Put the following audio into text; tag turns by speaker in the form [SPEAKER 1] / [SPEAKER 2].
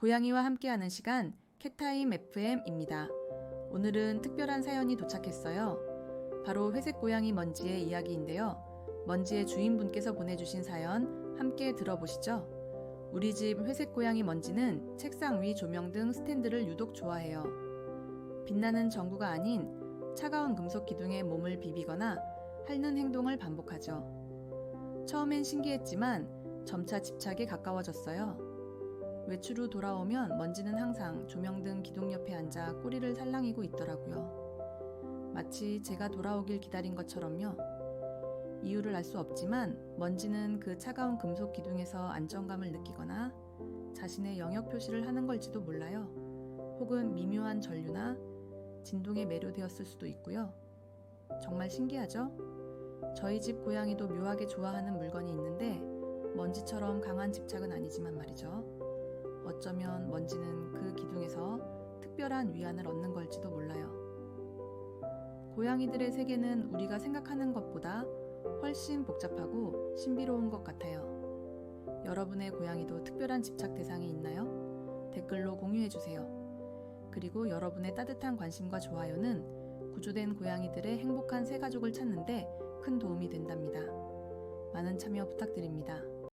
[SPEAKER 1] 고양이와 함께하는 시간 캣타임 FM입니다. 오늘은 특별한 사연이 도착했어요. 바로 회색 고양이 먼지의 이야기인데요. 먼지의 주인분께서 보내주신 사연 함께 들어보시죠. 우리 집 회색 고양이 먼지는 책상 위 조명 등 스탠드를 유독 좋아해요. 빛나는 전구가 아닌 차가운 금속 기둥에 몸을 비비거나 핥는 행동을 반복하죠. 처음엔 신기했지만 점차 집착에 가까워졌어요. 외출 후 돌아오면 먼지는 항상 조명등 기둥 옆에 앉아 꼬리를 살랑이고 있더라고요. 마치 제가 돌아오길 기다린 것처럼요. 이유를 알 수 없지만 먼지는 그 차가운 금속 기둥에서 안정감을 느끼거나 자신의 영역 표시를 하는 걸지도 몰라요. 혹은 미묘한 전류나 진동에 매료되었을 수도 있고요. 정말 신기하죠? 저희 집 고양이도 묘하게 좋아하는 물건이 있는데 먼지처럼 강한 집착은 아니지만 말이죠. 어쩌면 먼지는 그 기둥에서 특별한 위안을 얻는 걸지도 몰라요. 고양이들의 세계는 우리가 생각하는 것보다 훨씬 복잡하고 신비로운 것 같아요. 여러분의 고양이도 특별한 집착 대상이 있나요? 댓글로 공유해주세요. 그리고 여러분의 따뜻한 관심과 좋아요는 구조된 고양이들의 행복한 새 가족을 찾는데 큰 도움이 된답니다. 많은 참여 부탁드립니다.